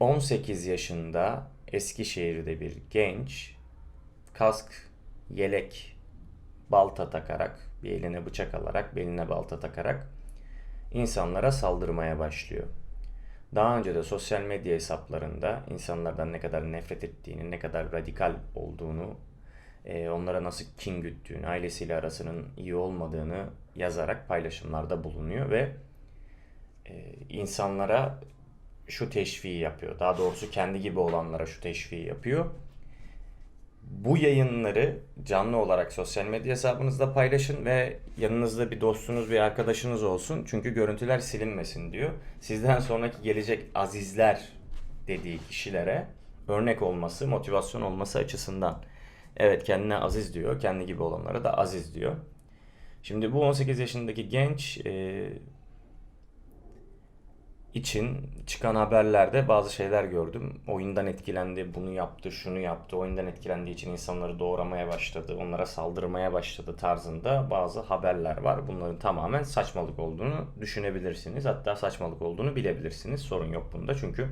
18 yaşında Eskişehir'de bir genç kask, yelek, balta takarak, bir eline bıçak alarak, beline balta takarak insanlara saldırmaya başlıyor. Daha önce de sosyal medya hesaplarında insanlardan ne kadar nefret ettiğini, ne kadar radikal olduğunu, e, onlara nasıl kin güttüğünü, ailesiyle arasının iyi olmadığını yazarak paylaşımlarda bulunuyor ve e, insanlara şu teşviği yapıyor. Daha doğrusu kendi gibi olanlara şu teşviği yapıyor. Bu yayınları canlı olarak sosyal medya hesabınızda paylaşın ve yanınızda bir dostunuz, bir arkadaşınız olsun. Çünkü görüntüler silinmesin diyor. Sizden sonraki gelecek azizler dediği kişilere örnek olması, motivasyon olması açısından. Evet kendine aziz diyor, kendi gibi olanlara da aziz diyor. Şimdi bu 18 yaşındaki genç için çıkan haberlerde bazı şeyler gördüm. Oyundan etkilendi, bunu yaptı, şunu yaptı. Oyundan etkilendiği için insanları doğramaya başladı, onlara saldırmaya başladı tarzında bazı haberler var. Bunların tamamen saçmalık olduğunu düşünebilirsiniz. Hatta saçmalık olduğunu bilebilirsiniz. Sorun yok bunda çünkü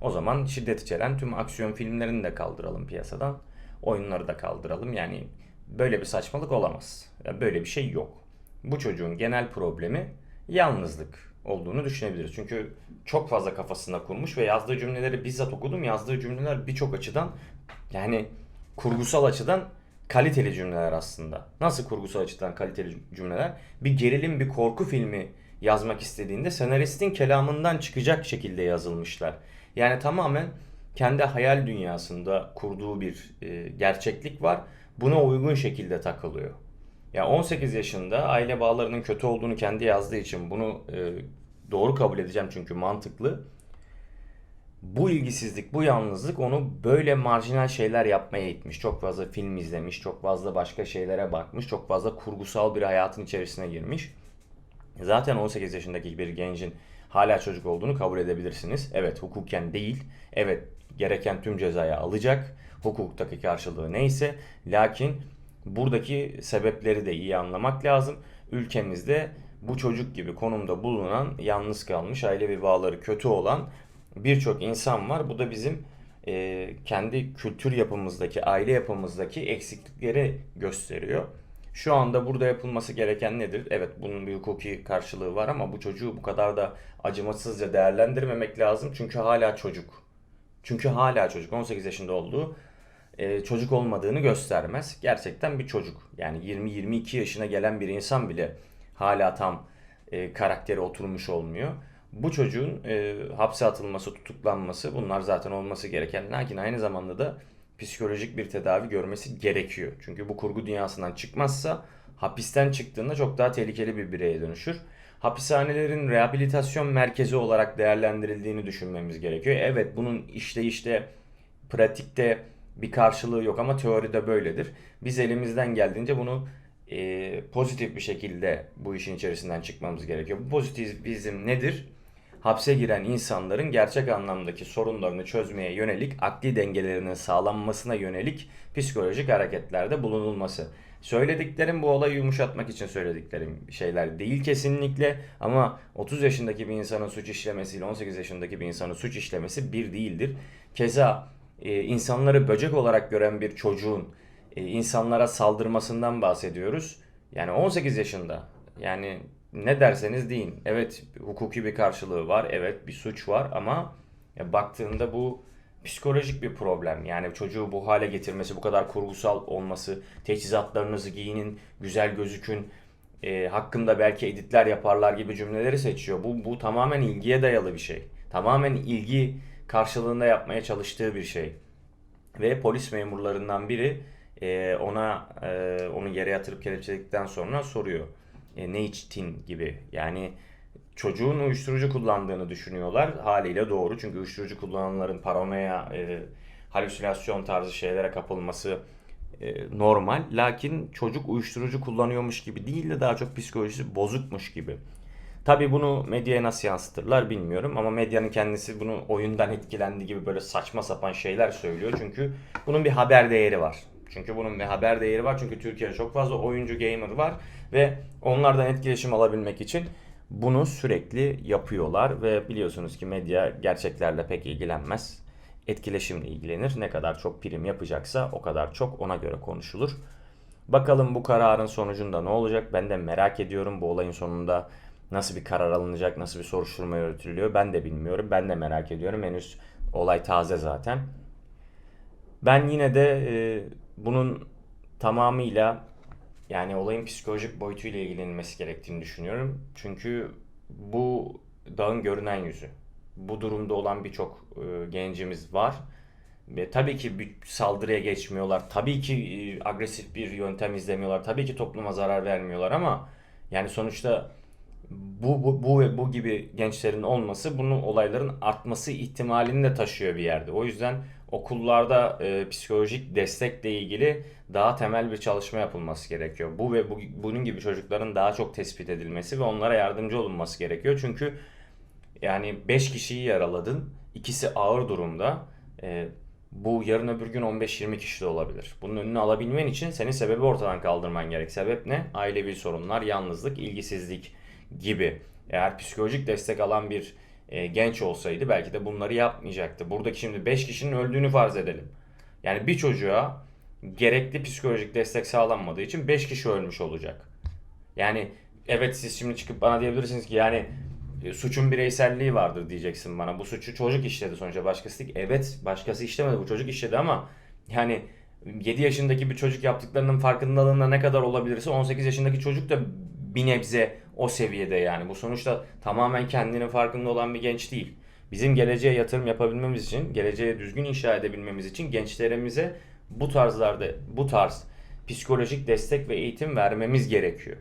o zaman şiddet içeren tüm aksiyon filmlerini de kaldıralım piyasadan. Oyunları da kaldıralım. Yani böyle bir saçmalık olamaz. Böyle bir şey yok. Bu çocuğun genel problemi yalnızlık olduğunu düşünebiliriz. Çünkü çok fazla kafasında kurmuş ve yazdığı cümleleri bizzat okudum. Yazdığı cümleler birçok açıdan yani kurgusal açıdan kaliteli cümleler aslında. Nasıl kurgusal açıdan kaliteli cümleler? Bir gerilim, bir korku filmi yazmak istediğinde senaristin kelamından çıkacak şekilde yazılmışlar. Yani tamamen kendi hayal dünyasında kurduğu bir e, gerçeklik var. Buna uygun şekilde takılıyor. Ya 18 yaşında aile bağlarının kötü olduğunu kendi yazdığı için bunu e, doğru kabul edeceğim çünkü mantıklı. Bu ilgisizlik, bu yalnızlık onu böyle marjinal şeyler yapmaya itmiş. Çok fazla film izlemiş, çok fazla başka şeylere bakmış, çok fazla kurgusal bir hayatın içerisine girmiş. Zaten 18 yaşındaki bir gencin hala çocuk olduğunu kabul edebilirsiniz. Evet hukuken değil, evet gereken tüm cezayı alacak. Hukuktaki karşılığı neyse. Lakin buradaki sebepleri de iyi anlamak lazım. Ülkemizde bu çocuk gibi konumda bulunan, yalnız kalmış, ailevi bağları kötü olan birçok insan var. Bu da bizim e, kendi kültür yapımızdaki, aile yapımızdaki eksiklikleri gösteriyor. Şu anda burada yapılması gereken nedir? Evet bunun bir hukuki karşılığı var ama bu çocuğu bu kadar da acımasızca değerlendirmemek lazım. Çünkü hala çocuk. Çünkü hala çocuk. 18 yaşında olduğu e, çocuk olmadığını göstermez. Gerçekten bir çocuk. Yani 20-22 yaşına gelen bir insan bile hala tam e, karakteri oturmuş olmuyor. Bu çocuğun e, hapse atılması, tutuklanması bunlar zaten olması gereken. Lakin aynı zamanda da psikolojik bir tedavi görmesi gerekiyor. Çünkü bu kurgu dünyasından çıkmazsa hapisten çıktığında çok daha tehlikeli bir bireye dönüşür. Hapishanelerin rehabilitasyon merkezi olarak değerlendirildiğini düşünmemiz gerekiyor. Evet bunun işte işte pratikte bir karşılığı yok ama teoride böyledir. Biz elimizden geldiğince bunu e, pozitif bir şekilde bu işin içerisinden çıkmamız gerekiyor. Bu pozitivizm nedir? Hapse giren insanların gerçek anlamdaki sorunlarını çözmeye yönelik, akli dengelerinin sağlanmasına yönelik psikolojik hareketlerde bulunulması. Söylediklerim bu olayı yumuşatmak için söylediklerim şeyler değil kesinlikle ama 30 yaşındaki bir insanın suç işlemesiyle 18 yaşındaki bir insanın suç işlemesi bir değildir. Keza e, insanları böcek olarak gören bir çocuğun e, insanlara saldırmasından bahsediyoruz. Yani 18 yaşında. Yani ne derseniz deyin. Evet hukuki bir karşılığı var. Evet bir suç var ama ya baktığında bu psikolojik bir problem. Yani çocuğu bu hale getirmesi, bu kadar kurgusal olması, teçhizatlarınızı giyinin, güzel gözükün, e, hakkında belki editler yaparlar gibi cümleleri seçiyor. Bu, bu tamamen ilgiye dayalı bir şey. Tamamen ilgi karşılığında yapmaya çalıştığı bir şey. Ve polis memurlarından biri e, ona e, onu yere yatırıp kelepçeledikten sonra soruyor. E, ne içtin gibi. Yani çocuğun uyuşturucu kullandığını düşünüyorlar. Haliyle doğru. Çünkü uyuşturucu kullananların paranoya, e, halüsinasyon tarzı şeylere kapılması e, normal. Lakin çocuk uyuşturucu kullanıyormuş gibi değil de daha çok psikolojisi bozukmuş gibi. Tabi bunu medyaya nasıl yansıtırlar bilmiyorum ama medyanın kendisi bunu oyundan etkilendi gibi böyle saçma sapan şeyler söylüyor. Çünkü bunun bir haber değeri var. Çünkü bunun bir haber değeri var. Çünkü Türkiye'de çok fazla oyuncu gamer var ve onlardan etkileşim alabilmek için bunu sürekli yapıyorlar ve biliyorsunuz ki medya gerçeklerle pek ilgilenmez. Etkileşimle ilgilenir. Ne kadar çok prim yapacaksa o kadar çok ona göre konuşulur. Bakalım bu kararın sonucunda ne olacak? Ben de merak ediyorum bu olayın sonunda nasıl bir karar alınacak, nasıl bir soruşturma yürütülüyor ben de bilmiyorum. Ben de merak ediyorum. Henüz olay taze zaten. Ben yine de e, bunun tamamıyla yani olayın psikolojik boyutuyla ilgilenilmesi gerektiğini düşünüyorum. Çünkü bu dağın görünen yüzü. Bu durumda olan birçok e, gencimiz var. Ve tabii ki bir saldırıya geçmiyorlar. Tabii ki e, agresif bir yöntem izlemiyorlar. Tabii ki topluma zarar vermiyorlar ama yani sonuçta bu, bu, bu ve bu gibi gençlerin olması bunun olayların artması ihtimalini de taşıyor bir yerde. O yüzden okullarda e, psikolojik destekle ilgili daha temel bir çalışma yapılması gerekiyor. Bu ve bu, bunun gibi çocukların daha çok tespit edilmesi ve onlara yardımcı olunması gerekiyor. Çünkü yani 5 kişiyi yaraladın, ikisi ağır durumda. E, bu yarın öbür gün 15-20 kişi de olabilir. Bunun önünü alabilmen için senin sebebi ortadan kaldırman gerek. Sebep ne? Ailevi sorunlar, yalnızlık, ilgisizlik gibi. Eğer psikolojik destek alan bir e, genç olsaydı belki de bunları yapmayacaktı. Buradaki şimdi 5 kişinin öldüğünü farz edelim. Yani bir çocuğa gerekli psikolojik destek sağlanmadığı için 5 kişi ölmüş olacak. Yani evet siz şimdi çıkıp bana diyebilirsiniz ki yani e, suçun bireyselliği vardır diyeceksin bana. Bu suçu çocuk işledi sonuçta başkası değil. Evet başkası işlemedi bu çocuk işledi ama yani 7 yaşındaki bir çocuk yaptıklarının farkındalığında ne kadar olabilirse 18 yaşındaki çocuk da bir nebze o seviyede yani. Bu sonuçta tamamen kendinin farkında olan bir genç değil. Bizim geleceğe yatırım yapabilmemiz için, geleceğe düzgün inşa edebilmemiz için gençlerimize bu tarzlarda, bu tarz psikolojik destek ve eğitim vermemiz gerekiyor.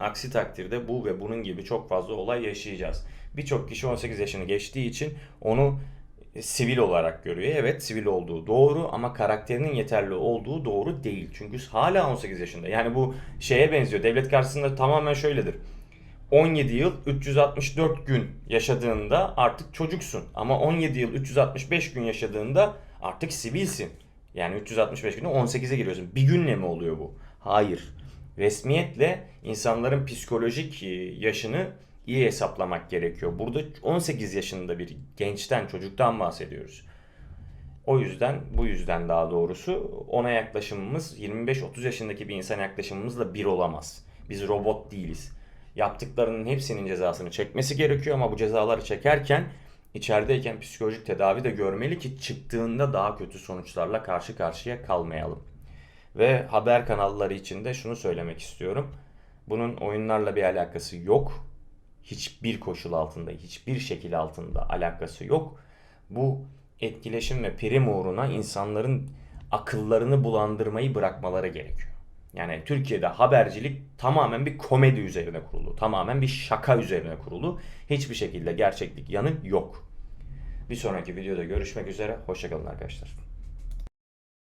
Aksi takdirde bu ve bunun gibi çok fazla olay yaşayacağız. Birçok kişi 18 yaşını geçtiği için onu sivil olarak görüyor. Evet sivil olduğu doğru ama karakterinin yeterli olduğu doğru değil. Çünkü hala 18 yaşında. Yani bu şeye benziyor. Devlet karşısında tamamen şöyledir. 17 yıl 364 gün yaşadığında artık çocuksun. Ama 17 yıl 365 gün yaşadığında artık sivilsin. Yani 365 günde 18'e giriyorsun. Bir günle mi oluyor bu? Hayır. Resmiyetle insanların psikolojik yaşını iyi hesaplamak gerekiyor. Burada 18 yaşında bir gençten, çocuktan bahsediyoruz. O yüzden, bu yüzden daha doğrusu ona yaklaşımımız 25-30 yaşındaki bir insan yaklaşımımızla bir olamaz. Biz robot değiliz. Yaptıklarının hepsinin cezasını çekmesi gerekiyor ama bu cezaları çekerken içerideyken psikolojik tedavi de görmeli ki çıktığında daha kötü sonuçlarla karşı karşıya kalmayalım. Ve haber kanalları için de şunu söylemek istiyorum. Bunun oyunlarla bir alakası yok hiçbir koşul altında, hiçbir şekil altında alakası yok. Bu etkileşim ve prim uğruna insanların akıllarını bulandırmayı bırakmaları gerekiyor. Yani Türkiye'de habercilik tamamen bir komedi üzerine kurulu. Tamamen bir şaka üzerine kurulu. Hiçbir şekilde gerçeklik yanı yok. Bir sonraki videoda görüşmek üzere. Hoşçakalın arkadaşlar.